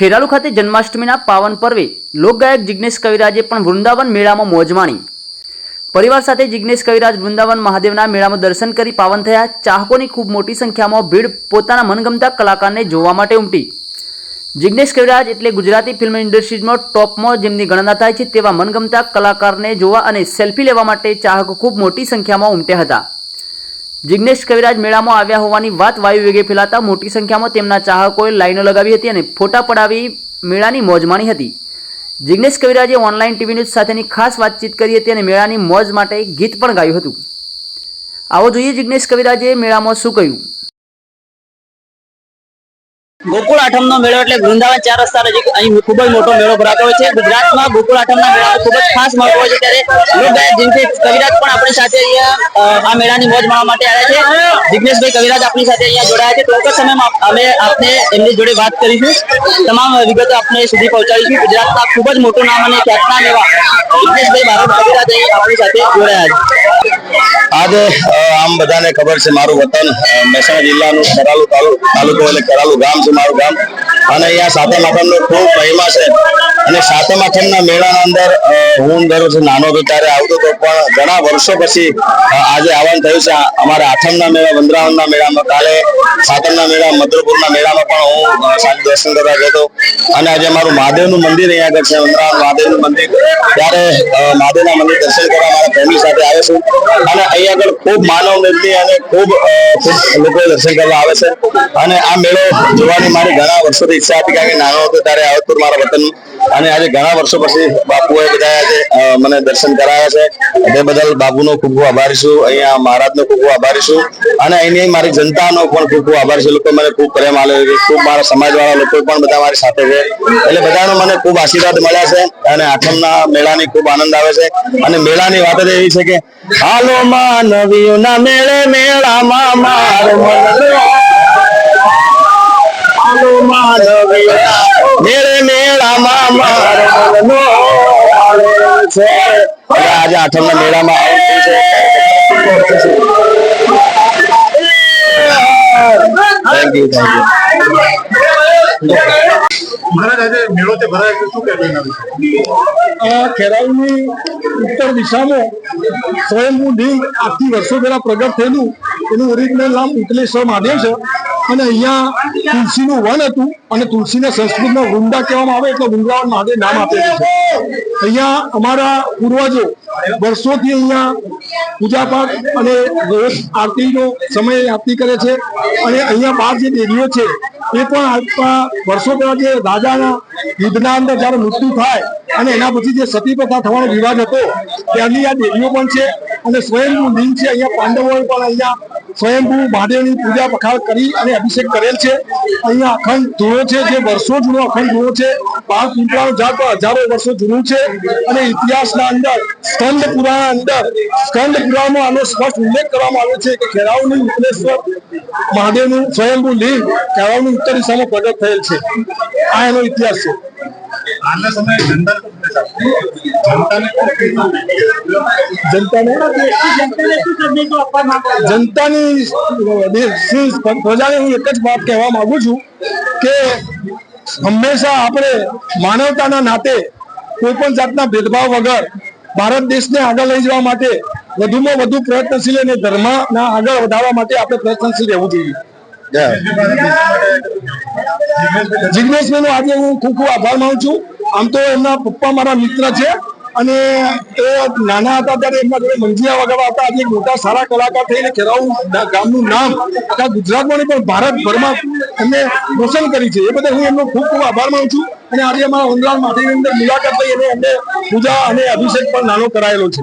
ખેરાલુ ખાતે જન્માષ્ટમીના પાવન પર્વે લોકગાયક જિજ્ઞેશ કવિરાજે પણ વૃંદાવન મેળામાં મોજ માણી. પરિવાર સાથે જિજ્ઞેશ કવિરાજ વૃંદાવન મહાદેવના મેળામાં દર્શન કરી પાવન થયા. ચાહકોની ખૂબ મોટી સંખ્યામાં ભીડ પોતાના મનગમતા કલાકારને જોવા માટે ઉમટી. જિજ્ઞેશ કવિરાજ એટલે ગુજરાતી ફિલ્મ ઇન્ડસ્ટ્રીમાં ટોપમાં જેમની ગણના થાય છે તેવા મનગમતા કલાકારને જોવા અને સેલ્ફી લેવા માટે ચાહકો ખૂબ મોટી સંખ્યામાં ઉમટ્યા હતા. જિજ્ઞેશ કવિરાજ મેળામાં આવ્યા હોવાની વાત વાયુ વેગે ફેલાતા મોટી સંખ્યામાં તેમના ચાહકોએ લાઈનો લગાવી હતી અને ફોટા પડાવી મેળાની મોજ માણી હતી. જિગ્નેશ કવિરાજે ઓનલાઈન ટીવી ન્યૂઝ સાથેની ખાસ વાતચીત કરી હતી અને મેળાની મોજ માટે ગીત પણ ગાયું હતું. આવો જોઈએ જિગ્નેશ કવિરાજે મેળામાં શું કહ્યું? ગોકુળ આઠમનો મેળો એટલે વૃંદાવન ચાર રસ્તા નજીક અહીં ખૂબ જ મોટો મેળો ભરાતો હોય છે. ગુજરાતમાં ગોકુળ આઠમના મેળા ખૂબ જ ખાસ મહત્વ હોય છે. ત્યારે લોકગાયક જિગ્નેશ કવિરાજ પણ આપણી સાથે અહીંયા આ મેળાની મોજ માણવા માટે આવ્યા છે. જિગ્નેશભાઈ કવિરાજ આપણી સાથે અહીંયા જોડાયા છે. ટૂંક સમયમાં અમે આપને એમની જોડે વાત કરીશું. તમામ વિગતો આપને સુધી પહોંચાડીશું. ગુજરાતના ખૂબ જ મોટું નામ અને ખ્યાતનામ એવા જિગ્નેશભાઈ ભારત કવિરાજ અહીં આપણી સાથે જોડાયા છે. આજે આમ બધાને ખબર છે, મારું વતન મહેસાણા જિલ્લાનું કરાલુ તાલુ- તાલુકો એટલે કરાલુ ગામ છે, મારું ગામ. અને અહીંયા સાતમ આઠમનો ખૂબ મહિમા છે. અને સાતમ આઠમના મેળાના અંદર હું દર વર્ષે નાનો હતો ત્યારે આવતો હતો, પણ ઘણા વર્ષો પછી આજે આવવાનું થયું છે. અમારા આઠમના મેળા, વંદરાવનના મેળામાં, કાલે સાતમના મેળા, મધુરપુરના મેળામાં પણ હું સાંજે દર્શન કરવા ગયો હતો. અને આજે અમારું મહાદેવનું મંદિર અહીંયા આગળ છે, વંદરાવન મહાદેવનું મંદિર. ત્યારે મહાદેવના મંદિર દર્શન કરવા મારા ફેમિલી સાથે આવે છું. અને અહીંયા આગળ ખૂબ માનવ મેદની અને ખૂબ ખૂબ લોકો દર્શન કરવા આવે છે. અને આ મેળો જોવાની મારી ઘણા વર્ષોથી ઈચ્છા હતી કારણ કે નાનો હતો ત્યારે આવતપુર મારા વતન અને આજે ઘણા વર્ષો પછી બાપુએ બધા મને દર્શન કરાવ્યા છે. તે બદલ બાપુનો ખૂબ ખૂબ આભારી છું. અહીંયા મહારાજનો ખૂબ ખૂબ આભારી છું. અને અહીંની મારી જનતાનો પણ ખૂબ ખૂબ આભાર છે. લોકો મને ખૂબ પ્રેમ આપ્યો છે. ખૂબ મારા સમાજવાળા લોકો પણ બધા મારી સાથે છે. એટલે બધાનો મને ખૂબ આશીર્વાદ મળ્યા છે અને આઠમના મેળાની ખૂબ આનંદ આવે છે. અને મેળાની વાત જ એવી છે કે, હાલો માનવીઓના મેળે મેળામાં મારો મનનો છે. અને આજે આઠમના મેળામાં આવું છે. Thank you thank you Maharaj આજે મેળો તે ભરાય છે. શું કહેવું એના વિશે? આ ખેરાલુની ઉત્તર દિશામાં સ્વયંભૂ લિંગ આજથી વર્ષો પહેલા પ્રગટ થયેલું. એનું ઓરિજિનલ નામ ઉત્તલેશ્વર મહાદેવ છે. અને અહીંયા તુલસીનું વન હતું અને તુલસીને સંસ્કૃતમાં વૃંદા કહેવામાં આવે એટલે વૃંદાવન મહાદેવ નામ આપેલું છે. અહીંયા અમારા પૂર્વજો વર્ષોથી અહીંયા પૂજાપાઠ અને રોજ આરતીનો સમય આરતી કરે છે અને અહીંયા બહાર જે દેવીઓ છે એ પણ આપણા વર્ષો પહેલા જે રાજાના યુદ્ધના અંદર જયારે મૃત્યુ થાય અને એના પછી જે સતી પ્રથા થવાનો વિવાદ હતો ત્યાંની આ દેવીઓ પણ છે અને સ્વયંનું લિંગ છે. અહીંયા પાંડવોએ પણ અહીંયા સ્વયંભૂ મહાદેવની પૂજા પખાર કરી અને અભિષેક કરેલ છે. અહીંયા અખંડ ધૂળો છે, જે વર્ષો જૂનો અખંડ ધૂળો છે. બાળ પીપળાનું ઝાડ પણ હજારો વર્ષો જૂનું છે અને ઇતિહાસના અંદર, સ્કંદ પુરાણ અંદર, સ્કંદ પુરાણમાં આનો સ્પષ્ટ ઉલ્લેખ કરવામાં આવ્યો છે કે ખેરાવની ઉપલેશ્વર મહાદેવનું સ્વયંભૂ લિંગ ખેરાવની ઉત્તર દિશામાં પ્રગટ થયેલ છે. આ એનો ઇતિહાસ છે. હાલના સમયે જનતા જનતાને જનતાને? પ્રજાને હું એક જ વાત કહેવા માંગુ છું કે હંમેશા આપણે માનવતાના નાતે કોઈ પણ જાતના ભેદભાવ વગર ભારત દેશને આગળ લઈ જવા માટે વધુમાં વધુ પ્રયત્નશીલ અને ધર્મના આગળ વધારવા માટે આપણે પ્રયત્નશીલ રહેવું જોઈએ. જિગ્નેશભાઈ નો આજે હું ખૂબ ખૂબ આભાર માનું છું. આમ તો એમના પપ્પા મારા મિત્ર છે અને એ નાના હતા ત્યારે એમના જોડે મંજીરા વગાડવા હતા. આજે મોટા સારા કલાકાર થઈને ખેરાવું ગામનું નામ આખા ગુજરાતમાં પણ ભારતભરમાં એમને રોશન કરી છે. એ બધા હું એમનો ખૂબ ખૂબ આભાર માનું છું અને આજે અમારા વંદરાળ માટીની અંદર મુલાકાત લઈ અને એમને પૂજા અને અભિષેક પણ નાનો કરાયેલો છે.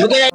Look at